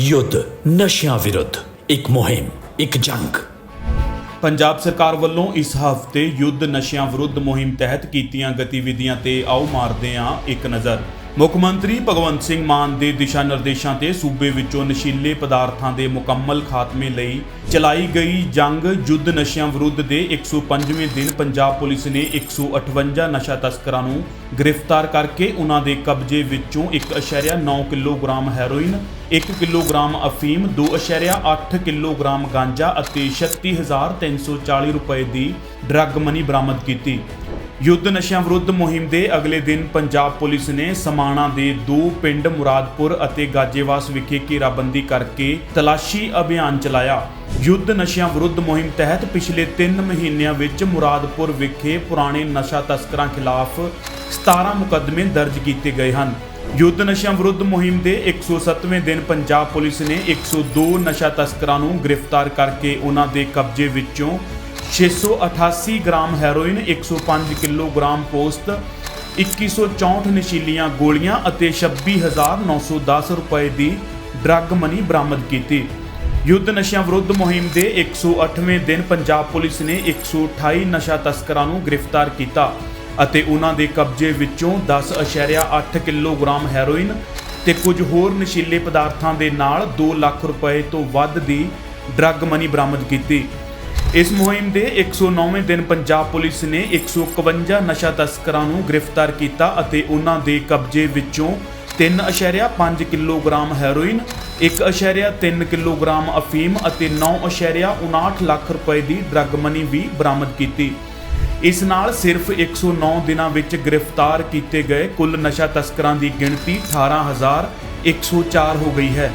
ਯੁੱਧ, ਨਸ਼ਿਆਂ ਵਿਰੁੱਧ, ਇੱਕ ਮੁਹਿੰਮ, ਇੱਕ ਜੰਗ। ਪੰਜਾਬ ਸਰਕਾਰ ਵੱਲੋਂ ਇਸ ਹਫ਼ਤੇ ਯੁੱਧ, ਨਸ਼ਿਆਂ ਵਿਰੁੱਧ ਮੁਹਿੰਮ ਤਹਿਤ ਕੀਤੀਆਂ ਗਤੀਵਿਧੀਆਂ ਤੇ ਆਓ ਮਾਰਦੇ ਹਾਂ ਇੱਕ ਨਜ਼ਰ। ਮੁੱਖ ਮੰਤਰੀ ਭਗਵੰਤ ਸਿੰਘ ਮਾਨ ਦੇ ਦਿਸ਼ਾ ਨਿਰਦੇਸ਼ਾਂ ਤੇ ਸੂਬੇ ਵਿੱਚੋਂ ਨਸ਼ੀਲੇ ਪਦਾਰਥਾਂ ਦੇ ਮੁਕੰਮਲ ਖਾਤਮੇ ਲਈ ਚਲਾਈ ਗਈ ਜੰਗ ਯੁੱਧ ਨਸ਼ਿਆਂ ਵਿਰੁੱਧ ਦੇ 105ਵੇਂ ਦਿਨ ਪੰਜਾਬ ਪੁਲਿਸ ਨੇ 158 ਨਸ਼ਾ ਤਸਕਰਾਂ ਨੂੰ ਗ੍ਰਿਫਤਾਰ ਕਰਕੇ ਉਹਨਾਂ ਦੇ ਕਬਜ਼ੇ ਵਿੱਚੋਂ 1.9 ਕਿਲੋਗ੍ਰਾਮ ਹੈਰੋਇਨ 1 ਕਿਲੋਗ੍ਰਾਮ ਅਫੀਮ 2.8 ਕਿਲੋਗ੍ਰਾਮ ਗਾਂਜਾ ਅਤੇ 36340 ਰੁਪਏ ਦੀ ਡਰੱਗ ਮਨੀ ਬਰਾਮਦ ਕੀਤੀ। ਯੁੱਧ ਨਸ਼ਿਆਂ ਵਿਰੁੱਧ ਮੁਹਿੰਮ ਦੇ ਅਗਲੇ ਦਿਨ ਪੰਜਾਬ ਪੁਲਿਸ ਨੇ ਸਮਾਣਾ ਦੇ ਦੋ ਪਿੰਡ ਮੁਰਾਦਪੁਰ ਅਤੇ ਗਾਜੇਵਾਸ ਵਿਖੇ ਘੇਰਾਬੰਦੀ ਕਰਕੇ ਤਲਾਸ਼ੀ ਅਭਿਆਨ ਚਲਾਇਆ। ਯੁੱਧ ਨਸ਼ਿਆਂ ਵਿਰੁੱਧ ਮੁਹਿੰਮ ਤਹਿਤ ਪਿਛਲੇ 3 ਮਹੀਨਿਆਂ ਵਿੱਚ ਮੁਰਾਦਪੁਰ ਵਿਖੇ ਪੁਰਾਣੇ ਨਸ਼ਾ ਤਸਕਰਾਂ ਖਿਲਾਫ 17 ਮੁਕੱਦਮੇ ਦਰਜ ਕੀਤੇ ਗਏ ਹਨ। ਯੁੱਧ ਨਸ਼ਿਆਂ ਵਿਰੁੱਧ ਮੁਹਿੰਮ ਦੇ 107ਵੇਂ ਦਿਨ ਪੰਜਾਬ ਪੁਲਿਸ ਨੇ 102 ਨਸ਼ਾ ਤਸਕਰਾਂ ਨੂੰ ਗ੍ਰਿਫਤਾਰ ਕਰਕੇ ਉਹਨਾਂ ਦੇ ਕਬਜ਼ੇ ਵਿੱਚੋਂ 688 ਗ੍ਰਾਮ ਹੈਰੋਇਨ 105 ਕਿਲੋਗ੍ਰਾਮ ਪੋਸਟ 2164 ਨਸ਼ੀਲੀਆਂ ਗੋਲੀਆਂ ਅਤੇ 26910 ਰੁਪਏ ਦੀ ਡਰੱਗ ਮਨੀ ਬਰਾਮਦ ਕੀਤੀ। ਯੁੱਧ ਨਸ਼ਿਆਂ ਵਿਰੁੱਧ ਮੁਹਿੰਮ ਦੇ 108ਵੇਂ ਦਿਨ ਪੰਜਾਬ ਪੁਲਿਸ ਨੇ 128 ਨਸ਼ਾ ਤਸਕਰਾਂ ਨੂੰ ਗ੍ਰਿਫਤਾਰ ਕੀਤਾ ਅਤੇ ਉਹਨਾਂ ਦੇ ਕਬਜ਼ੇ ਵਿੱਚੋਂ 10.8 ਕਿਲੋਗ੍ਰਾਮ ਹੈਰੋਇਨ ਤੇ ਕੁਝ ਹੋਰ ਨਸ਼ੀਲੇ ਪਦਾਰਥਾਂ ਦੇ ਨਾਲ 2 ਲੱਖ ਰੁਪਏ ਤੋਂ ਵੱਧ ਦੀ ਡਰੱਗ ਮਨੀ ਬਰਾਮਦ ਕੀਤੀ। ਇਸ ਮੁਹਿੰਮ ਦੇ 109ਵੇਂ ਦਿਨ ਪੰਜਾਬ ਪੁਲਿਸ ਨੇ 151 ਨਸ਼ਾ ਤਸਕਰਾਂ ਨੂੰ ਗ੍ਰਿਫਤਾਰ ਕੀਤਾ ਅਤੇ ਉਹਨਾਂ ਦੇ ਕਬਜ਼ੇ ਵਿੱਚੋਂ 3.5 ਕਿਲੋਗ੍ਰਾਮ ਹੈਰੋਇਨ 1.3 ਕਿਲੋਗ੍ਰਾਮ ਅਫੀਮ ਅਤੇ 9.59 ਲੱਖ ਰੁਪਏ ਦੀ ਡਰੱਗ ਮਨੀ ਵੀ ਬਰਾਮਦ ਕੀਤੀ। ਇਸ ਨਾਲ ਸਿਰਫ 109 ਦਿਨਾਂ ਵਿੱਚ ਗ੍ਰਿਫਤਾਰ ਕੀਤੇ ਗਏ ਕੁੱਲ ਨਸ਼ਾ ਤਸਕਰਾਂ ਦੀ ਗਿਣਤੀ 18104 ਹੋ ਗਈ ਹੈ।